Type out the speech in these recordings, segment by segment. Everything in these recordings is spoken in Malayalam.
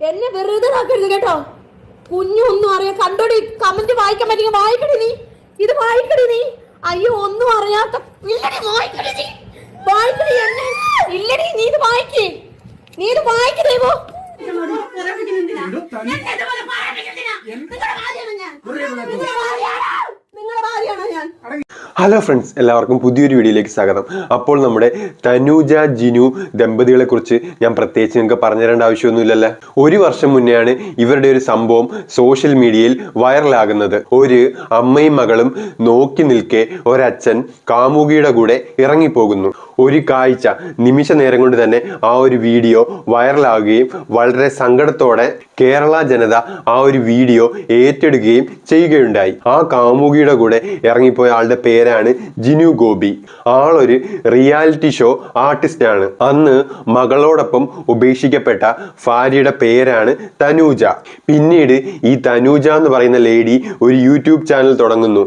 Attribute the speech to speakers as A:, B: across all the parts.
A: എന്നെ വെറുതെ ആക്കരുത് കേട്ടോ. കുഞ്ഞു ഒന്നും അറിയാം കണ്ടോടി കമന്റ് വായിക്കാൻ പറ്റിയ വായിക്കടി നീ. ഇത് വായിക്കടി നീ. അയ്യോ ഒന്നും അറിയാത്ത ഇല്ലടി വായിക്കടി നീ. വായിക്കടി എന്നെ. ഇല്ലടി നീ ഇത് വായിക്കേ. നീ ഇത് നിങ്ങളുടെ ഭാര്യയാണോ ഞാൻ.
B: ഹലോ ഫ്രണ്ട്സ് എല്ലാവർക്കും പുതിയൊരു വീഡിയോയിലേക്ക് സ്വാഗതം. അപ്പോൾ നമ്മുടെ തനുജ ജിനു ദമ്പതികളെ കുറിച്ച് ഞാൻ പ്രത്യേകിച്ച് നിങ്ങൾക്ക് പറഞ്ഞു തരേണ്ട ആവശ്യമൊന്നുമില്ലല്ലോ? ഒരു വർഷം മുന്നെയാണ് ഇവരുടെ ഒരു സംഭവം സോഷ്യൽ മീഡിയയിൽ വൈറലാകുന്നത്. ഒരു അമ്മയും മകളും നോക്കി നിൽക്കെ ഒരച്ഛൻ കാമുകിയുടെ കൂടെ ഇറങ്ങിപ്പോകുന്നു. ഒരു കാഴ്ച നിമിഷ നേരം കൊണ്ട് തന്നെ ആ ഒരു വീഡിയോ വൈറലാകുകയും വളരെ സങ്കടത്തോടെ കേരള ജനത ആ ഒരു വീഡിയോ ഏറ്റെടുക്കുകയും ചെയ്യുകയുണ്ടായി. ആ കാമുകിയുടെ കൂടെ ഇറങ്ങിപ്പോയ ആളുടെ പേരാണ് ജിനു ഗോപി. ആളൊരു റിയാലിറ്റി ഷോ ആർട്ടിസ്റ്റാണ് അന്ന് മകളോടൊപ്പം ഉപേക്ഷിക്കപ്പെട്ട ഭാര്യയുടെ പേരാണ് തനൂജ. പിന്നീട് ഈ തനൂജ എന്ന് പറയുന്ന ലേഡി ഒരു യൂട്യൂബ് ചാനൽ തുടങ്ങുന്നു.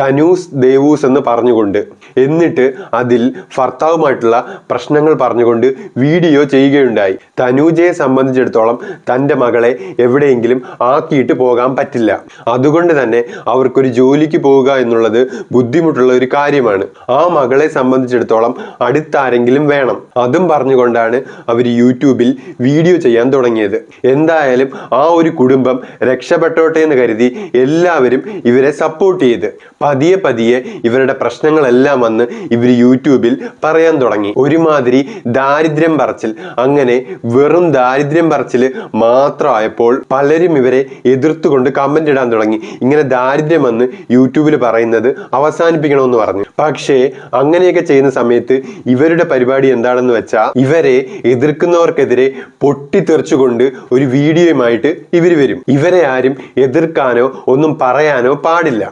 B: തനൂസ് ദേവൂസ് എന്ന് പറഞ്ഞുകൊണ്ട് എന്നിട്ട് അതിൽ ഭർത്താവുമായിട്ടുള്ള പ്രശ്നങ്ങൾ പറഞ്ഞുകൊണ്ട് വീഡിയോ ചെയ്യുകയുണ്ടായി. തനൂജയെ സംബന്ധിച്ചിടത്തോളം തന്റെ മകളെ എവിടെയെങ്കിലും ആക്കിയിട്ട് പോകാൻ പറ്റില്ല. അതുകൊണ്ട് തന്നെ അവർക്കൊരു ജോലിക്ക് പോവുക എന്നുള്ളത് ബുദ്ധിമുട്ടുള്ള ഒരു കാര്യമാണ്. ആ മകളെ സംബന്ധിച്ചിടത്തോളം അടുത്താരെങ്കിലും വേണം. അതും പറഞ്ഞുകൊണ്ടാണ് അവർ യൂട്യൂബിൽ വീഡിയോ ചെയ്യാൻ തുടങ്ങിയത്. എന്തായാലും ആ ഒരു കുടുംബം രക്ഷപ്പെട്ടോട്ടെ എന്ന് കരുതി എല്ലാവരും ഇവരെ സപ്പോർട്ട് ചെയ്ത്. പതിയെ പതിയെ ഇവരുടെ പ്രശ്നങ്ങളെല്ലാം വന്ന് ഇവർ യൂട്യൂബിൽ പറയാൻ തുടങ്ങി. ഒരുമാതിരി ദാരിദ്ര്യം പറച്ചിൽ. അങ്ങനെ വെറും ദാരിദ്ര്യം പറച്ചിൽ മാത്രമായപ്പോൾ പലരും ഇവരെ എതിർത്തുകൊണ്ട് കമന്റ് ഇടാൻ തുടങ്ങി. ഇങ്ങനെ ദാരിദ്ര്യം വന്ന് യൂട്യൂബിൽ പറയുന്നത് അവസാനിപ്പിക്കണമെന്ന് പറഞ്ഞു. പക്ഷേ അങ്ങനെയൊക്കെ ചെയ്യുന്ന സമയത്ത് ഇവരുടെ പരിപാടി എന്താണെന്ന് വെച്ചാൽ ഇവരെ എതിർക്കുന്നവർക്കെതിരെ പൊട്ടിത്തെറിച്ചുകൊണ്ട് ഒരു വീഡിയോയുമായിട്ട് ഇവർ വരും. ഇവരെ ആരും എതിർക്കാനോ ഒന്നും പറയാനോ പാടില്ല.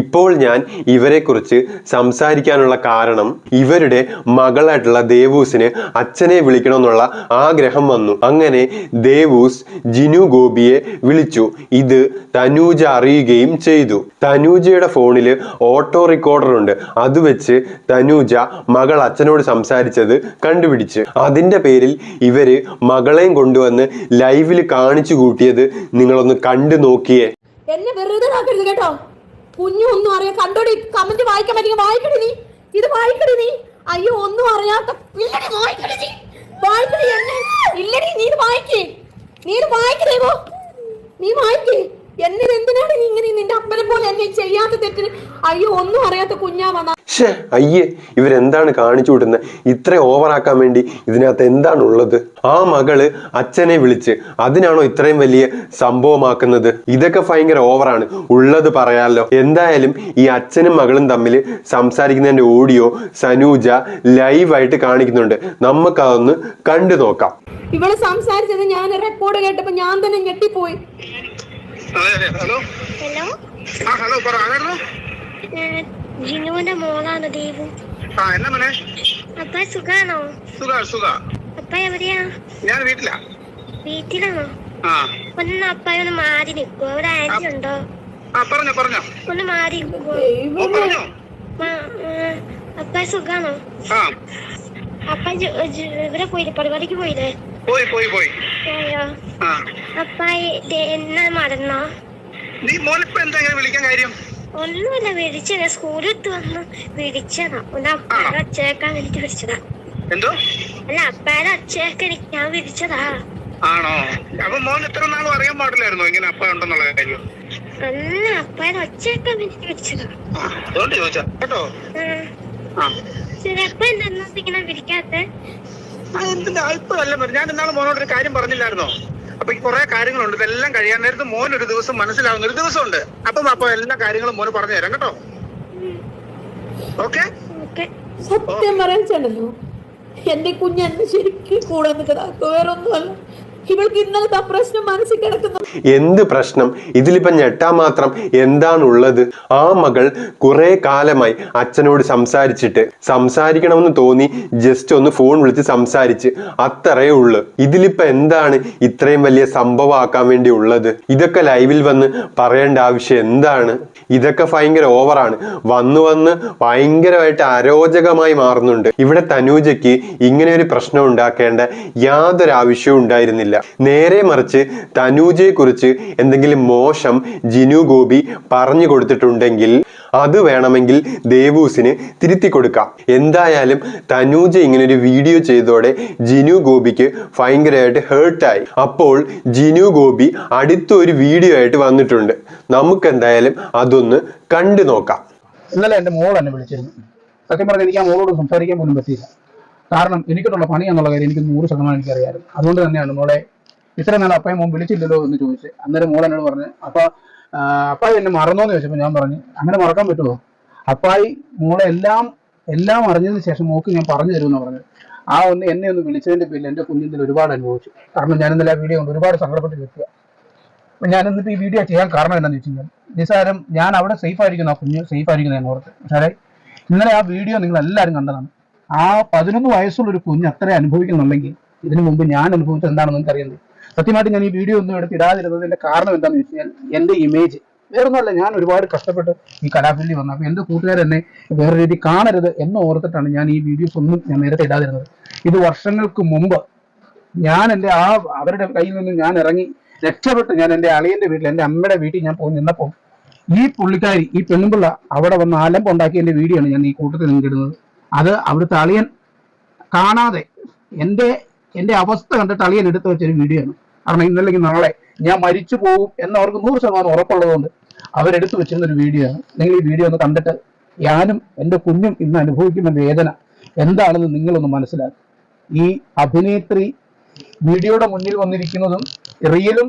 B: ഇപ്പോൾ ഞാൻ ഇവരെക്കുറിച്ച് സംസാരിക്കാനുള്ള കാരണം ഇവരുടെ മകളായിട്ടുള്ള ദേവൂസിന് അച്ഛനെ വിളിക്കണമെന്നുള്ള ആഗ്രഹം വന്നു. അങ്ങനെ ദേവൂസ് ജിനു ഗോപിയെ വിളിച്ചു. ഇത് തനൂജ അറിയുകയും ചെയ്തു. തനൂജയുടെ ഫോണിൽ ഓട്ടോ റെക്കോർഡർ ഉണ്ട് അത് വെച്ച് തനൂജ മകൾ അച്ഛനോട് സംസാരിച്ചത് കണ്ടുപിടിച്ച്. അതിന്റെ പേരിൽ ഇവർ മകളെയും കൊണ്ടുവന്ന് ലൈവിൽ കാണിച്ചു കൂട്ടിയത് നിങ്ങളൊന്ന് കണ്ടു നോക്കിയേ.
A: എന്നെ വെറുതെ കേട്ടോ. കുഞ്ഞു ഒന്നും അറിയാം കണ്ടോടി കമന്റ് വായിക്കാൻ പറ്റിയ വായിക്കടി നീ. ഇത് വായിക്കടി നീ. അയ്യോ ഒന്നും അറിയാത്ത ഇല്ലടി നീ. ഇല്ലടി നീ ഇത് വായിക്കേ. നീ ഇത് വായിക്കണേവോ നീ വായിക്കേ. എന്നെ എന്തിനാണ് നീ ഇങ്ങനെ നിന്റെ അപ്പനെ പോലെ എന്നെ ചെയ്യാത്ത തെറ്റിന്? അയ്യോ ഒന്നും അറിയാത്ത കുഞ്ഞാ വന്ന.
B: ഷേ അയ്യേ ഇവരെന്താണ് കാണിച്ചു വിടുന്നത് ഇത്ര ഓവറാക്കാൻ വേണ്ടി ഇതിനകത്ത് എന്താണുള്ളത്? ആ മകൾ അച്ഛനെ വിളിച്ച് അതിനാണോ ഇത്രയും വലിയ സംഭവമാക്കുന്നത്? ഇതൊക്കെ ഭയങ്കര ഓവറാണ്. ഉള്ളത് പറയാലോ. എന്തായാലും ഈ അച്ഛനും മകളും തമ്മിൽ സംസാരിക്കുന്നതിന്റെ ഓഡിയോ സനൂജ ലൈവായിട്ട് കാണിക്കുന്നുണ്ട്. നമുക്കതൊന്ന് കണ്ടു നോക്കാം.
A: ഇവൾ സംസാരിച്ചത് ഞാൻ റെക്കോർഡ് കേട്ടപ്പോ ഞാൻ തന്നെ ഞെട്ടിപ്പോയി.
C: ഹലോ?
D: ഹലോ?
C: ആ ഹലോ
D: ജിനുവിന്റെ മോളാണ് ദേവു.
C: ആ എന്നാ മോനെ?
D: അപ്പ സുഖാണോ?
C: സുഖാ സുഖാ.
D: അപ്പ എവിടെയാ?
C: ഞാൻ വീട്ടിലാ.
D: വീട്ടിലാണോ?
C: ആ.
D: ഒന്ന് അപ്പ ഒന്ന് മാറി നിൽക്കോ. അവിടെ ആന്റി ഉണ്ടോ?
C: ആ പറഞ്ഞോ പറഞ്ഞോ.
D: ഒന്ന് മാറി നിൽക്കുവോ
C: ഓ പറഞ്ഞോ.
D: അപ്പ സുഖാണോ?
C: ആ.
D: അപ്പ ഇവിടെ പോയില്ലേ? പരിപാടിക്ക് പോയില്ലേ?
C: പോയി പോയി പോയി.
D: പോയോ? അപ്പ എന്നാ മറന്നോ
C: നീ മോനിപ്പോ എന്താ ഇങ്ങനെ വിളിക്കാൻ കാര്യം?
D: ഒന്നുമില്ല വിളിച്ചില്ല സ്കൂളിൽ ഇട്ട് വന്ന് വിളിച്ചതാ. ഒന്ന് അപ്പാരെ അച്ഛനേക്കാൻ വേണ്ടി വിളിച്ചതാ.
C: എന്തോ?
D: അല്ല അപ്പാരെ അച്ഛനൊക്കെ ഞാൻ വിളിച്ചതാ.
C: ആണോ? അപ്പൊ മോൻ എത്ര നാളും അറിയാൻ പാടില്ലായിരുന്നു ഇങ്ങനെ അപ്പ ഉണ്ടെന്നുള്ള കാര്യം?
D: അല്ല അപ്പാരെ അച്ഛനൊക്കെ എനിക്ക് വിളിച്ചതാ.
C: അതുകൊണ്ട് ചോദിച്ചാ കേട്ടോ?
D: ചിലപ്പോ എന്താ ഇങ്ങനെ വിളിക്കാത്ത?
C: ഞാൻ ഇന്നാളെ മോനോട് ഒരു കാര്യം പറഞ്ഞില്ലായിരുന്നോ? അപ്പൊ ഈ കുറെ കാര്യങ്ങളുണ്ട്. ഇതെല്ലാം കഴിയാൻ നേരത്ത് മോൻ ഒരു ദിവസം മനസ്സിലാവുന്ന ഒരു ദിവസമുണ്ട്. അപ്പം അപ്പൊ എല്ലാ കാര്യങ്ങളും മോന് പറഞ്ഞു തരാം കേട്ടോ. ഓക്കെ?
A: സത്യം പറയാൻ ചേട്ടല്ലോ എന്റെ കുഞ്ഞ് എന്നെ ശരിക്കും കൂടെ നിൽക്കുന്നത് വേറൊന്നുമല്ല. ഇവൾക്ക് ഇന്നലത്തെ പ്രശ്നം മനസ്സിൽ കിടക്കുന്നു.
B: എന്ത് പ്രശ്നം? ഇതിലിപ്പോ ഞെട്ടാ മാത്രം എന്താണുള്ളത്? ആ മകൾ കുറെ കാലമായി അച്ഛനോട് സംസാരിച്ചിട്ട് സംസാരിക്കണമെന്ന് തോന്നി ജസ്റ്റ് ഒന്ന് ഫോൺ വിളിച്ച് സംസാരിച്ച്. അത്രയേ ഉള്ളു. ഇതിലിപ്പോ എന്താണ് ഇത്രയും വലിയ സംഭവമാക്കാൻ വേണ്ടി ഉള്ളത് ഇതൊക്കെ ലൈവിൽ വന്ന് പറയേണ്ട ആവശ്യം എന്താണ്? ഇതൊക്കെ ഭയങ്കര ഓവറാണ് വന്നു വന്ന് ഭയങ്കരമായിട്ട് അരോചകമായി മാറുന്നുണ്ട്. ഇവിടെ തനൂജയ്ക്ക് ഇങ്ങനെ ഒരു പ്രശ്നം ഉണ്ടാക്കേണ്ട യാതൊരു ആവശ്യവും ഉണ്ടായിരുന്നില്ല. ഉണ്ടായിരുന്നില്ല നേരെ മറിച്ച് തനൂജയെ കുറിച്ച് എന്തെങ്കിലും മോശം ജിനു ഗോപി പറഞ്ഞു കൊടുത്തിട്ടുണ്ടെങ്കിൽ അത് വേണമെങ്കിൽ ദേവൂസിന് തിരുത്തി കൊടുക്കാം. എന്തായാലും തനൂജ ഇങ്ങനെ ഒരു വീഡിയോ ചെയ്തതോടെ ജിനു ഗോപിക്ക് ഭയങ്കരമായിട്ട് ഹേർട്ടായി അപ്പോൾ ജിനു ഗോപി അടുത്ത ഒരു വീഡിയോ ആയിട്ട് വന്നിട്ടുണ്ട്. നമുക്ക് എന്തായാലും അതൊന്ന് കണ്ടു നോക്കാം.
E: ഇന്നലെ എന്റെ മോൾ എന്നെ വിളിച്ചിരുന്നു. സത്യം പറഞ്ഞാൽ എനിക്ക് ആ മോളോട് സംസാരിക്കാൻ പോലും പറ്റിയില്ല. കാരണം എനിക്കുള്ള പണി എന്നുള്ള കാര്യം എനിക്ക് നൂറ് ശതമാനം എനിക്കറിയാമായിരുന്നു അതുകൊണ്ട് തന്നെയാണ് മോളെ ഇത്ര നാൾ അപ്പയും മോൻ വിളിച്ചില്ലല്ലോ എന്ന് ചോദിച്ചു അന്നേരം മോൾ എന്നോട് പറഞ്ഞു അപ്പ അപ്പായി എന്നെ മറന്നോന്ന് ചോദിച്ചപ്പോൾ ഞാൻ പറഞ്ഞു അങ്ങനെ മറക്കാൻ പറ്റുമോ അപ്പായി മോളെ എല്ലാം എല്ലാം അറിഞ്ഞതിന് ശേഷം മോക്ക് ഞാൻ പറഞ്ഞു തരുമെന്ന് പറഞ്ഞു. ആ ഒന്ന് എന്നെ ഒന്ന് വിളിച്ചതിന്റെ പേരിൽ എന്റെ കുഞ്ഞിന്റെ ഒരുപാട് അനുഭവിച്ചു. കാരണം ഞാൻ ഇന്നലെ ആ വീഡിയോ കൊണ്ട് ഒരുപാട് സങ്കടപ്പെട്ട് നിൽക്കുക ഞാൻ എന്നിട്ട് ഈ വീഡിയോ ചെയ്യാൻ കാരണം എന്താണെന്ന് വെച്ച് കഴിഞ്ഞാൽ നിസ്സാരം ഞാൻ അവിടെ സേഫ് ആയിരിക്കുന്നു ആ കുഞ്ഞ് സേഫ് ആയിരിക്കുന്നു ഞാൻ ഓർത്ത്. പക്ഷേ ഇന്നലെ ആ വീഡിയോ നിങ്ങൾ എല്ലാവരും കണ്ടതാണ്. ആ പതിനൊന്ന് വയസ്സുള്ള ഒരു കുഞ്ഞ് അത്ര അനുഭവിക്കുന്നുണ്ടെങ്കിൽ ഇതിനു മുമ്പ് ഞാൻ അനുഭവിച്ചത് എന്താണെന്ന് എനിക്ക് അറിയുന്നത് സത്യമായിട്ട് ഞാൻ ഈ വീഡിയോ ഒന്നും എടുത്ത് ഇടാതിരുന്നതിന്റെ കാരണം എന്താണെന്ന് വെച്ച് കഴിഞ്ഞാൽ എന്റെ ഇമേജ് വേറൊന്നുമല്ല ഞാൻ ഒരുപാട് കഷ്ടപ്പെട്ട് ഈ കലാഫീൽഡിൽ വന്നു. എന്റെ കൂട്ടുകാരെന്നെ വേറെ രീതി കാണരുത് എന്ന് ഓർത്തിട്ടാണ് ഞാൻ ഈ വീഡിയോസ് ഒന്നും ഞാൻ നേരത്തെ ഇടാതിരുന്നത്. ഇത് വർഷങ്ങൾക്ക് മുമ്പ് ഞാൻ എന്റെ ആ അവരുടെ കയ്യിൽ നിന്ന് ഞാൻ ഇറങ്ങി രക്ഷപ്പെട്ട് ഞാൻ എന്റെ അളിയന്റെ വീട്ടിൽ എന്റെ അമ്മയുടെ വീട്ടിൽ ഞാൻ പോയി നിന്നപ്പോൾ ഈ പുള്ളിക്കാരി ഈ പെണ്ണുമ്പിള്ള അവിടെ വന്ന് അലമ്പുണ്ടാക്കിയ എന്റെ വീഡിയോ ആണ് ഞാൻ ഈ കൂട്ടത്തിൽ നിന്നിടുന്നത് അത് അവിടുത്തെ അളിയൻ കാണാതെ എന്റെ എന്റെ അവസ്ഥ കണ്ടിട്ട് അളിയൻ എടുത്തു വെച്ചൊരു വീഡിയോ ആണ്. കാരണം ഇന്നല്ലെങ്കിൽ നാളെ ഞാൻ മരിച്ചു പോകും എന്ന് അവർക്ക് നൂറ് ശതമാനം ഉറപ്പുള്ളതുകൊണ്ട് അവരെടുത്തു വെച്ചിരുന്ന ഒരു വീഡിയോ ആണ്. നിങ്ങൾ ഈ വീഡിയോ ഒന്ന് കണ്ടിട്ട് ഞാനും എന്റെ കുഞ്ഞും ഇന്ന് അനുഭവിക്കുന്ന വേദന എന്താണെന്ന് നിങ്ങളൊന്ന് മനസ്സിലാക്കും. ഈ അഭിനേത്രി വീഡിയോയുടെ മുന്നിൽ വന്നിരിക്കുന്നതും റിയലും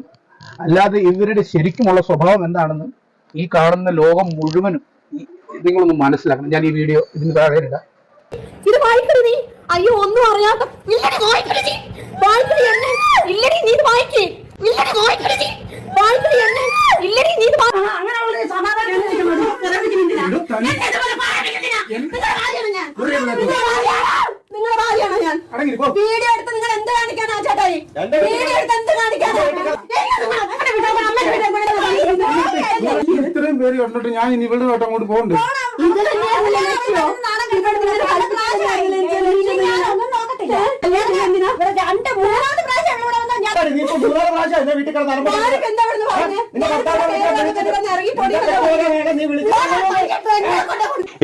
E: അല്ലാതെ ഇവരുടെ ശരിക്കുമുള്ള സ്വഭാവം എന്താണെന്ന് ഈ കാണുന്ന ലോകം മുഴുവനും നിങ്ങളൊന്ന് മനസ്സിലാക്കണം. ഞാൻ ഈ വീഡിയോ ഇതിന് താഴെ ഇടാം.
A: ഇത് വായിക്കടി നീ അയ്യോ ഒന്നും അറിയാത്ത ഇല്ലടി വായിക്കടി നീ വായിക്കടി എന്നെ ഇല്ലടി നീ ഇത് വായിക്കേ ഇല്ലടി വായിക്കടി നീ വായിക്കടി എന്നെ ഇല്ലടി നീ ഇത് അങ്ങനെ അവൾ സമാധാനം ചോദിക്കുന്നത് പിറവിക്കുന്നില്ല. എന്നെ ഇതുപോലെ പറയിപ്പിക്കുന്നില്ല. നിങ്ങളുടെ ഭാര്യയാണ് ഞാൻ. വീഡിയോ എടുത്ത് നിങ്ങൾ എന്ത് കാണിക്കാനാ ചേട്ടായി വീഡിയോ എടുത്ത് എന്ത് കാണിക്കാനാ.
E: ഇത്രയും പേര് കണ്ടിട്ട് ഞാൻ ഇനി ഇവിടെ തൊട്ട് അങ്ങോട്ട് പോകുന്നുണ്ട്
A: ഇത് തന്നെയാണല്ലേ ഞാനൊക്കെ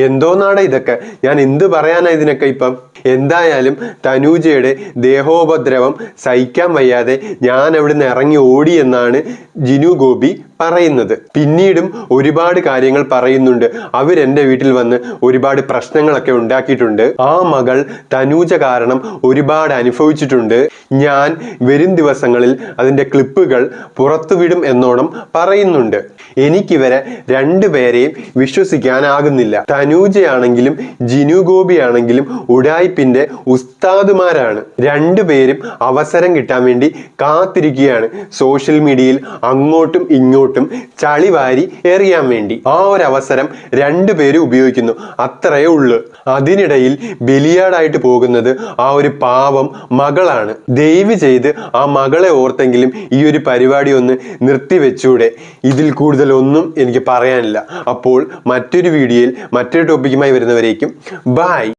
B: എന്തോന്നാണ് ഇതൊക്കെ? ഞാൻ എന്ത് പറയാനാ ഇതിനൊക്കെ ഇപ്പം? എന്തായാലും തനൂജയുടെ ദേഹോപദ്രവം സഹിക്കാൻ വയ്യാതെ ഞാൻ അവിടുന്ന് ഇറങ്ങി ഓടി എന്നാണ് ജിനു ഗോപി പറയുന്നത്. പിന്നീടും ഒരുപാട് കാര്യങ്ങൾ പറയുന്നുണ്ട്. അവരെന്റെ വീട്ടിൽ വന്ന് ഒരുപാട് പ്രശ്നങ്ങളൊക്കെ ഉണ്ടാക്കിയിട്ടുണ്ട്. ആ മകൾ തനൂജ കാരണം ഒരുപാട് അനുഭവിച്ചിട്ടുണ്ട്. ഞാൻ വരും ദിവസങ്ങളിൽ അതിന്റെ ക്ലിപ്പുകൾ പുറത്തുവിടും എന്നോണം പറയുന്നുണ്ട്. എനിക്കിവരെ രണ്ടുപേരെയും വിശ്വസിക്കാനാകുന്നില്ല. തനൂജയാണെങ്കിലും ജിനു ഗോപിയാണെങ്കിലും ഉടായ്പിന്റെ ഉസ്താദുമാരാണ് രണ്ടുപേരും അവസരം കിട്ടാൻ വേണ്ടി കാത്തിരിക്കുകയാണ്. സോഷ്യൽ മീഡിയയിൽ അങ്ങോട്ടും ഇങ്ങോട്ടും ചളിവാരി എറിയാൻ വേണ്ടി. ആ ഒരു അവസരം രണ്ടുപേരും ഉപയോഗിക്കുന്നു. അത്രയേ ഉള്ളൂ. അതിനിടയിൽ ബലിയാടായിട്ട് പോകുന്നത് ആ ഒരു പാവം മകളാണ്. ദയവ് ചെയ്ത് ആ മകളെ ഓർത്തെങ്കിലും ഈ ഒരു പരിപാടി ഒന്ന് നിർത്തിവെച്ചൂടെ? ഇതിൽ കൂടുതൽ ഒന്നും എനിക്ക് പറയാനില്ല. അപ്പോൾ മറ്റൊരു വീഡിയോയിൽ മറ്റൊരു ടോപ്പിക്കുമായി വരുന്നവരേക്കും ബായ്